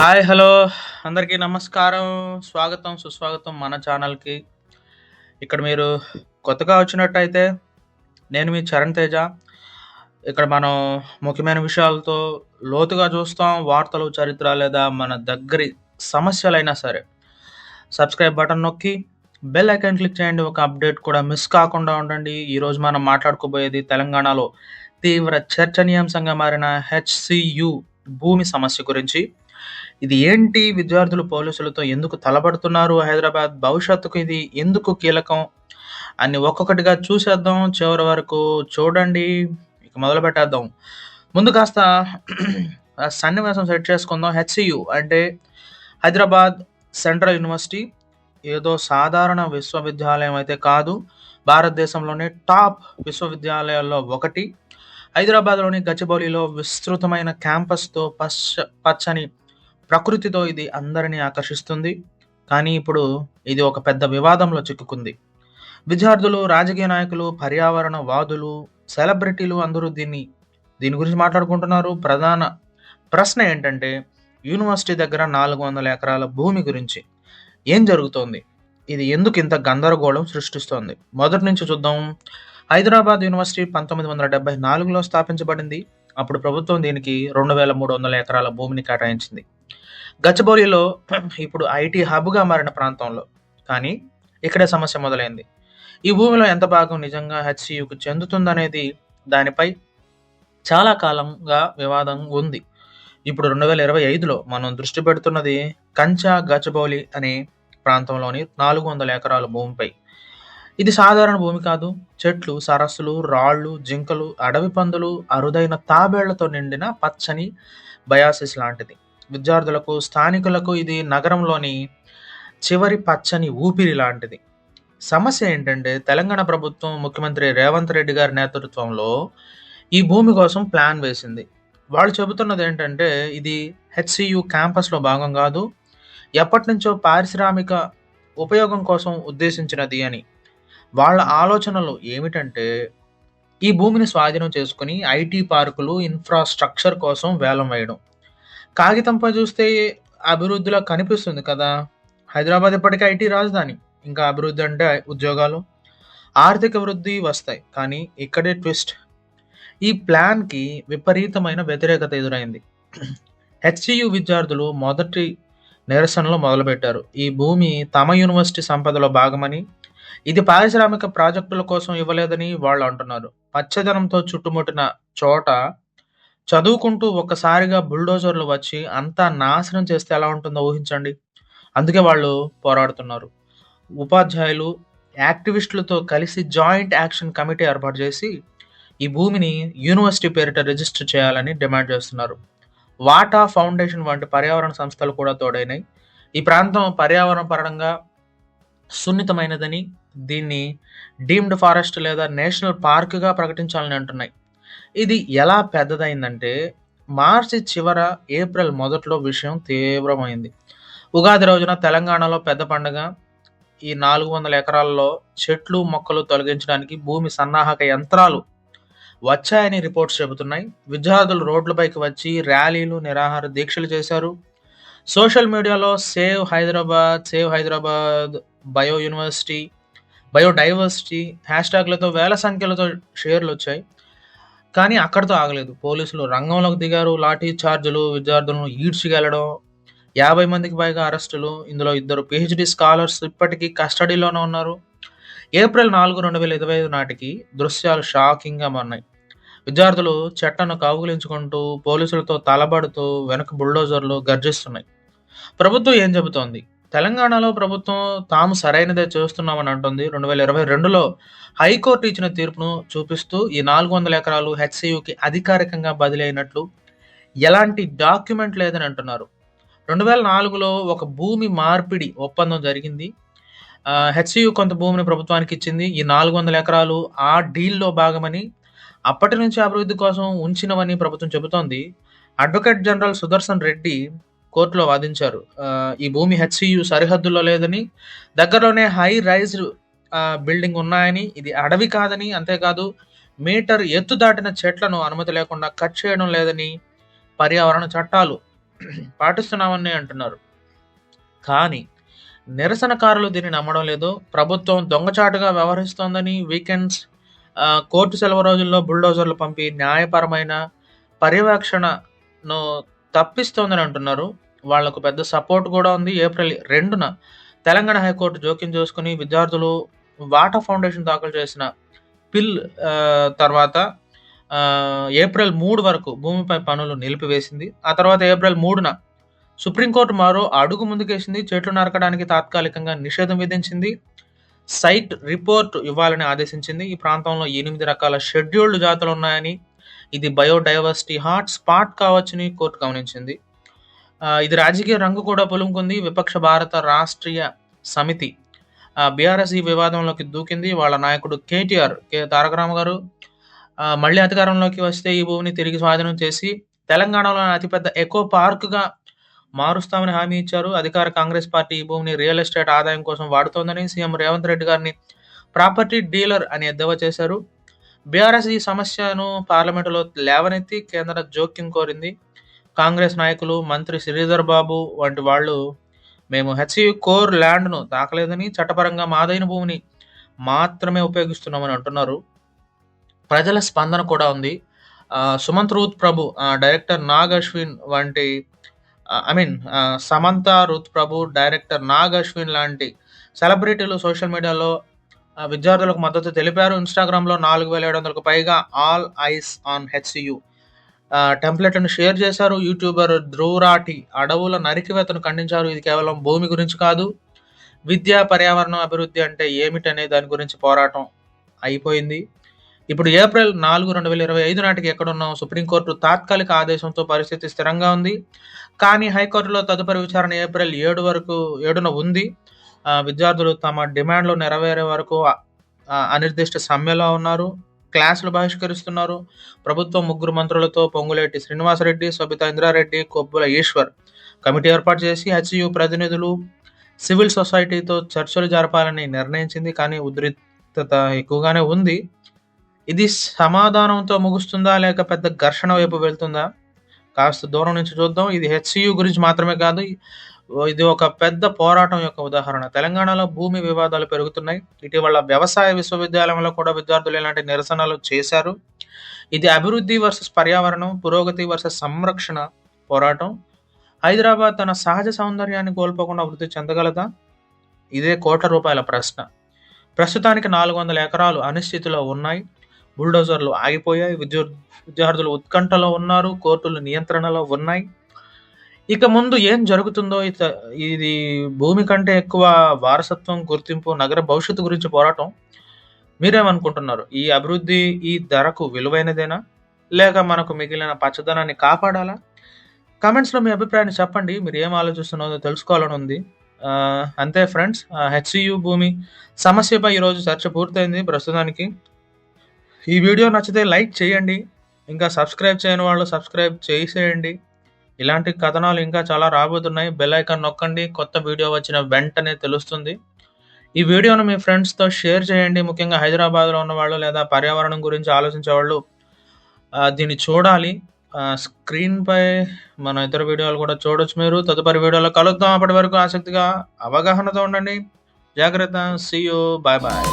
Hi hello. అందరికీ నమస్కారం. స్వాగతం సుస్వాగతం మన ఛానల్కి. ఇక్కడ మీరు కొత్తగా వచ్చినట్టయితే నేను మీ చరణ్ తేజ. ఇక్కడ మనం ముఖ్యమైన విషయాలతో లోతుగా చూస్తాం వార్తలు చరిత్ర లేదా మన దగ్గరి సమస్యలైనా సరే. సబ్స్క్రైబ్ బటన్ నొక్కి బెల్ ఐకాన్ క్లిక్ చేయండి. ఒక అప్డేట్ కూడా మిస్ కాకుండా ఉండండి. ఈరోజు మనం మాట్లాడుకోబోయేది తెలంగాణలో తీవ్ర చర్చనీయాంశంగా మారిన హెచ్సియు భూమి సమస్య గురించి. ఇది ఏంటి? విద్యార్థులు పోలీసులతో ఎందుకు తలపడుతున్నారు? హైదరాబాద్ భవిష్యత్తుకు ఇది ఎందుకు కీలకం? అని ఒక్కొక్కటిగా చూసేద్దాం. చివరి వరకు చూడండి. ఇక మొదలు పెట్టేద్దాం. ముందు కాస్త సన్నివేశం సెట్ చేసుకుందాం. హెచ్సియు అంటే హైదరాబాద్ సెంట్రల్ యూనివర్సిటీ. ఏదో సాధారణ విశ్వవిద్యాలయం అయితే కాదు. భారతదేశంలోనే టాప్ విశ్వవిద్యాలయాల్లో ఒకటి. హైదరాబాద్లోని గచ్చిబౌలిలో విస్తృతమైన క్యాంపస్తో పచ్చ పచ్చని ప్రకృతితో ఇది అందరినీ ఆకర్షిస్తుంది. కానీ ఇప్పుడు ఇది ఒక పెద్ద వివాదంలో చిక్కుకుంది. విద్యార్థులు రాజకీయ నాయకులు పర్యావరణ వాదులు సెలబ్రిటీలు అందరూ దీన్ని దీని గురించి మాట్లాడుకుంటున్నారు. ప్రధాన ప్రశ్న ఏంటంటే యూనివర్సిటీ దగ్గర నాలుగు వందల ఎకరాల భూమి గురించి ఏం జరుగుతోంది? ఇది ఎందుకు ఇంత గందరగోళం సృష్టిస్తోంది? మొదటి నుంచి చూద్దాం. హైదరాబాద్ యూనివర్సిటీ పంతొమ్మిది వందల డెబ్బై నాలుగులో స్థాపించబడింది. అప్పుడు ప్రభుత్వం దీనికి రెండు వేల మూడు వందల ఎకరాల భూమిని కేటాయించింది. గచ్చబౌలిలో ఇప్పుడు ఐటీ హబ్గా మారిన ప్రాంతంలో. కానీ ఇక్కడే సమస్య మొదలైంది. ఈ భూమిలో ఎంత భాగం నిజంగా హెచ్సియుకు చెందుతుందనేది దానిపై చాలా కాలంగా వివాదం ఉంది. ఇప్పుడు రెండు వేల ఇరవై ఐదులో మనం దృష్టి పెడుతున్నది కంచా గచ్చబౌలి అనే ప్రాంతంలోని నాలుగు వందల ఎకరాల భూమిపై. ఇది సాధారణ భూమి కాదు. చెట్లు సరస్సులు రాళ్ళు జింకలు అడవి పందులు అరుదైన తాబేళ్ళతో నిండిన పచ్చని బయాసిస్ లాంటిది. విద్యార్థులకు స్థానికులకు ఇది నగరంలోని చివరి పచ్చని ఊపిరి లాంటిది. సమస్య ఏంటంటే తెలంగాణ ప్రభుత్వం ముఖ్యమంత్రి రేవంత్ రెడ్డి గారి నేతృత్వంలో ఈ భూమి కోసం ప్లాన్ వేసింది. వాళ్ళు చెబుతున్నది ఏంటంటే ఇది హెచ్సియు క్యాంపస్లో భాగం కాదు ఎప్పటి నుంచో పారిశ్రామిక ఉపయోగం కోసం ఉద్దేశించినది అని. వాళ్ళ ఆలోచనలు ఏమిటంటే ఈ భూమిని స్వాధీనం చేసుకుని ఐటీ పార్కులు ఇన్ఫ్రాస్ట్రక్చర్ కోసం వేలం వేయడం. కాగితంపై చూస్తే అభివృద్ధిలో కనిపిస్తుంది కదా. హైదరాబాద్ ఇప్పటికే ఐటీ రాజధాని. ఇంకా అభివృద్ధి అంటే ఉద్యోగాలు ఆర్థిక వృద్ధి వస్తాయి. కానీ ఇక్కడే ట్విస్ట్. ఈ ప్లాన్కి విపరీతమైన వ్యతిరేకత ఎదురైంది. హెచ్సియు విద్యార్థులు మొదటి నిరసనలో మొదలుపెట్టారు. ఈ భూమి తమ యూనివర్సిటీ సంపదలో భాగమని ఇది పారిశ్రామిక ప్రాజెక్టుల కోసం ఇవ్వలేదని వాళ్ళు అంటున్నారు. పచ్చదనంతో చుట్టుముట్టిన చోట చదువుకుంటూ ఒక్కసారిగా బుల్డోజర్లు వచ్చి అంతా నాశనం చేస్తే ఎలా ఉంటుందో ఊహించండి. అందుకే వాళ్ళు పోరాడుతున్నారు. ఉపాధ్యాయులు యాక్టివిస్టులతో కలిసి జాయింట్ యాక్షన్ కమిటీ ఏర్పాటు చేసి ఈ భూమిని యూనివర్సిటీ పేరిట రిజిస్టర్ చేయాలని డిమాండ్ చేస్తున్నారు. వాటా ఫౌండేషన్ వంటి పర్యావరణ సంస్థలు కూడా తోడైనాయి. ఈ ప్రాంతం పర్యావరణ పరంగా సున్నితమైనదని దీన్ని డీమ్డ్ ఫారెస్ట్ లేదా నేషనల్ పార్క్గా ప్రకటించాలని అంటున్నాయి. ఇది ఎలా పెద్దదైందంటే మార్చి చివర ఏప్రిల్ మొదట్లో విషయం తీవ్రమైంది. ఉగాది రోజున తెలంగాణలో పెద్ద పండుగ. ఈ నాలుగు వందల ఎకరాల్లో చెట్లు మొక్కలు తొలగించడానికి భూమి సన్నాహక యంత్రాలు వచ్చాయని రిపోర్ట్స్ చెబుతున్నాయి. విద్యార్థులు రోడ్లపైకి వచ్చి ర్యాలీలు నిరాహార దీక్షలు చేశారు. సోషల్ మీడియాలో save Hyderabad save Hyderabad bio university biodiversity hash ట్యాగ్లతో వేల సంఖ్యలతో షేర్లు వచ్చాయి. కానీ అక్కడితో ఆగలేదు. పోలీసులు రంగంలోకి దిగారు. లాఠీ చార్జీలు విద్యార్థులను ఈడ్చికెళ్ళడం యాభై మందికి పైగా అరెస్టులు ఇందులో ఇద్దరు పిహెచ్డి స్కాలర్స్ ఇప్పటికీ కస్టడీలోనే ఉన్నారు. ఏప్రిల్ నాలుగు రెండు వేల ఇరవై ఐదు నాటికి దృశ్యాలు షాకింగ్గా మారినాయి. విద్యార్థులు చెట్టను కౌగులించుకుంటూ పోలీసులతో తలబడుతూ వెనక బుల్డోజర్లు గర్జిస్తున్నాయి. ప్రభుత్వం ఏం చెబుతోంది? తెలంగాణలో ప్రభుత్వం తాము సరైనదే చేస్తున్నామని అంటుంది. రెండు వేల ఇరవై రెండులో హైకోర్టు ఇచ్చిన తీర్పును చూపిస్తూ ఈ నాలుగు వందల ఎకరాలు హెచ్సియుకి అధికారికంగా బదిలీ అయినట్లు ఎలాంటి డాక్యుమెంట్ లేదని అంటున్నారు. రెండు వేల నాలుగులో ఒక భూమి మార్పిడి ఒప్పందం జరిగింది. హెచ్సియు కొంత భూమిని ప్రభుత్వానికి ఇచ్చింది. ఈ నాలుగు వందల ఎకరాలు ఆ డీల్లో భాగమని అప్పటి నుంచి అభివృద్ధి కోసం ఉంచినవని ప్రభుత్వం చెబుతోంది. అడ్వకేట్ జనరల్ సుదర్శన్ రెడ్డి కోర్టులో వాదించారు. ఈ భూమి హెచ్సియు సరిహద్దులో లేదని దగ్గరలోనే హై రైజ్ బిల్డింగ్ ఉన్నాయని ఇది అడవి కాదని అంతేకాదు మీటర్ ఎత్తు దాటిన చెట్లను అనుమతి లేకుండా కట్ చేయడం లేదని పర్యావరణ చట్టాలు పాటిస్తున్నామని అంటున్నారు. కానీ నిరసనకారులు దీన్ని నమ్మడం లేదు. ప్రభుత్వం దొంగచాటుగా వ్యవహరిస్తోందని వీకెండ్స్ కోర్టు సెలవు రోజుల్లో బుల్డోజర్లు పంపి న్యాయపరమైన పర్యవేక్షణను తప్పిస్తోందని అంటున్నారు. వాళ్ళకు పెద్ద సపోర్ట్ కూడా ఉంది. ఏప్రిల్ రెండున తెలంగాణ హైకోర్టు జోక్యం చేసుకుని విద్యార్థులు వాటా ఫౌండేషన్ దాఖలు చేసిన పిల్ తర్వాత ఏప్రిల్ మూడు వరకు భూమిపై పనులు నిలిపివేసింది. ఆ తర్వాత ఏప్రిల్ మూడున సుప్రీంకోర్టు మరో అడుగు ముందుకేసింది. చెట్లు నరకడానికి తాత్కాలికంగా నిషేధం విధించింది. సైట్ రిపోర్ట్ ఇవ్వాలని ఆదేశించింది. ఈ ప్రాంతంలో ఎనిమిది రకాల షెడ్యూల్డ్ జాతులు ఉన్నాయని ఇది బయోడైవర్సిటీ హాట్ స్పాట్ కావచ్చని కోర్టు గమనించింది. ఇది రాజకీయ రంగు కూడా పులుముకుంది. విపక్ష భారత రాష్ట్రీయ సమితి బీఆర్ఎస్ ఈ వివాదంలోకి దూకింది. వాళ్ళ నాయకుడు కేటీఆర్ కె. తారకరామ గారు మళ్ళీ అధికారంలోకి వస్తే ఈ భూమిని తిరిగి స్వాధీనం చేసి తెలంగాణలోని అతిపెద్ద ఎకో పార్క్గా మారుస్తామని హామీ ఇచ్చారు. అధికార కాంగ్రెస్ పార్టీ ఈ భూమిని రియల్ ఎస్టేట్ ఆదాయం కోసం వాడుతోందని సీఎం రేవంత్ రెడ్డి గారిని ప్రాపర్టీ డీలర్ అని ఎద్దేవా చేశారు. బీఆర్ఎస్ ఈ సమస్యను పార్లమెంటులో లేవనెత్తి కేంద్ర జోక్యం కోరింది. కాంగ్రెస్ నాయకులు మంత్రి శ్రీధర్ బాబు వంటి వాళ్ళు మేము హెచ్యు కోర్ ల్యాండ్ను తాకలేదని చట్టపరంగా మాదైన భూమిని మాత్రమే ఉపయోగిస్తున్నామని అంటున్నారు. ప్రజల స్పందన కూడా ఉంది. సుమంత్ రూత్ ప్రభు డైరెక్టర్ నాగ్ అశ్విన్ వంటి I mean Samantha Ruth Prabhu director Nag Ashwin లాంటి సెలబ్రిటీలు సోషల్ మీడియాలో విద్యార్థులకు మద్దతు తెలిపారు. ఇన్స్టాగ్రామ్లో నాలుగు వేల ఏడు వందలకు పైగా ఆల్ ఐస్ ఆన్ హెచ్సియు. టెంప్లెట్లను షేర్ చేశారు. యూట్యూబర్ ధ్రువరాటి అడవుల నరికివేతను ఖండించారు. ఇది కేవలం భూమి గురించి కాదు. విద్య పర్యావరణం అభివృద్ధి అంటే ఏమిటనే దాని గురించి పోరాటం అయిపోయింది. ఇప్పుడు ఏప్రిల్ నాలుగు రెండు వేల ఇరవై ఐదు నాటికి ఎక్కడున్నాం సుప్రీంకోర్టు తాత్కాలిక ఆదేశంతో పరిస్థితి స్థిరంగా ఉంది. కానీ హైకోర్టులో తదుపరి విచారణ ఏప్రిల్ ఏడు వరకు ఏడున ఉంది. విద్యార్థులు తమ డిమాండ్లు నెరవేరే వరకు అనిర్దిష్ట సమ్మెలో ఉన్నారు. క్లాసులు బహిష్కరిస్తున్నారు. ప్రభుత్వం ముగ్గురు మంత్రులతో పొంగులేటి శ్రీనివాసరెడ్డి సబితా ఇంద్రారెడ్డి కొబ్బుల ఈశ్వర్ కమిటీ ఏర్పాటు చేసి హెచ్యు ప్రతినిధులు సివిల్ సొసైటీతో చర్చలు జరపాలని నిర్ణయించింది. కానీ ఉద్రిక్తత ఎక్కువగానే ఉంది. ఇది సమాధానంతో ముగుస్తుందా లేక పెద్ద ఘర్షణ వైపు వెళ్తుందా? కాస్త దూరం నుంచి చూద్దాం. ఇది హెచ్సియు గురించి మాత్రమే కాదు. ఇది ఒక పెద్ద పోరాటం యొక్క ఉదాహరణ. తెలంగాణలో భూమి వివాదాలు పెరుగుతున్నాయి. ఇటీవల వ్యవసాయ విశ్వవిద్యాలయంలో కూడా విద్యార్థులు ఇలాంటి నిరసనలు చేశారు. ఇది అభివృద్ధి వర్సెస్ పర్యావరణం పురోగతి వర్సెస్ సంరక్షణ పోరాటం. హైదరాబాద్ తన సహజ సౌందర్యాన్ని కోల్పోకుండా అభివృద్ధి చెందగలదా? ఇదే కోట్ల రూపాయల ప్రశ్న. ప్రస్తుతానికి నాలుగు వందల ఎకరాలు అనిశ్చితిలో ఉన్నాయి. బుల్డోజర్లు ఆగిపోయాయి. విద్యుత్ విద్యార్థులు ఉత్కంఠలో ఉన్నారు. కోర్టులు నియంత్రణలో ఉన్నాయి. ఇక ముందు ఏం జరుగుతుందో ఇది భూమి కంటే ఎక్కువ వారసత్వం గుర్తింపు నగర భవిష్యత్తు గురించి పోరాటం మీరేమనుకుంటున్నారు? ఈ అభివృద్ధి ఈ ధరకు విలువైనదేనా? లేక మనకు మిగిలిన పచ్చదనాన్ని కాపాడాలా? కమెంట్స్లో మీ అభిప్రాయాన్ని చెప్పండి. మీరు ఏం ఆలోచిస్తున్నారో తెలుసుకోవాలని ఉంది. అంతే ఫ్రెండ్స్. హెచ్సియు భూమి సమస్యపై ఈరోజు చర్చ పూర్తయింది ప్రస్తుతానికి. ఈ వీడియో నచ్చితే లైక్ చేయండి. ఇంకా సబ్స్క్రైబ్ చేయని వాళ్ళు సబ్స్క్రైబ్ చేసేయండి. ఇలాంటి కథనాలు ఇంకా చాలా రాబోతున్నాయి. బెల్ ఐకాన్ నొక్కండి. కొత్త వీడియో వచ్చిన వెంటనే తెలుస్తుంది. ఈ వీడియోను మీ ఫ్రెండ్స్తో షేర్ చేయండి. ముఖ్యంగా హైదరాబాద్లో ఉన్నవాళ్ళు లేదా పర్యావరణం గురించి ఆలోచించే వాళ్ళు దీన్ని చూడాలి. స్క్రీన్పై మన ఇతర వీడియోలు కూడా చూడొచ్చు మీరు. తదుపరి వీడియోలో కలుద్దాం. అప్పటి వరకు ఆసక్తిగా అవగాహనతో ఉండండి. జాగ్రత్త. See you bye bye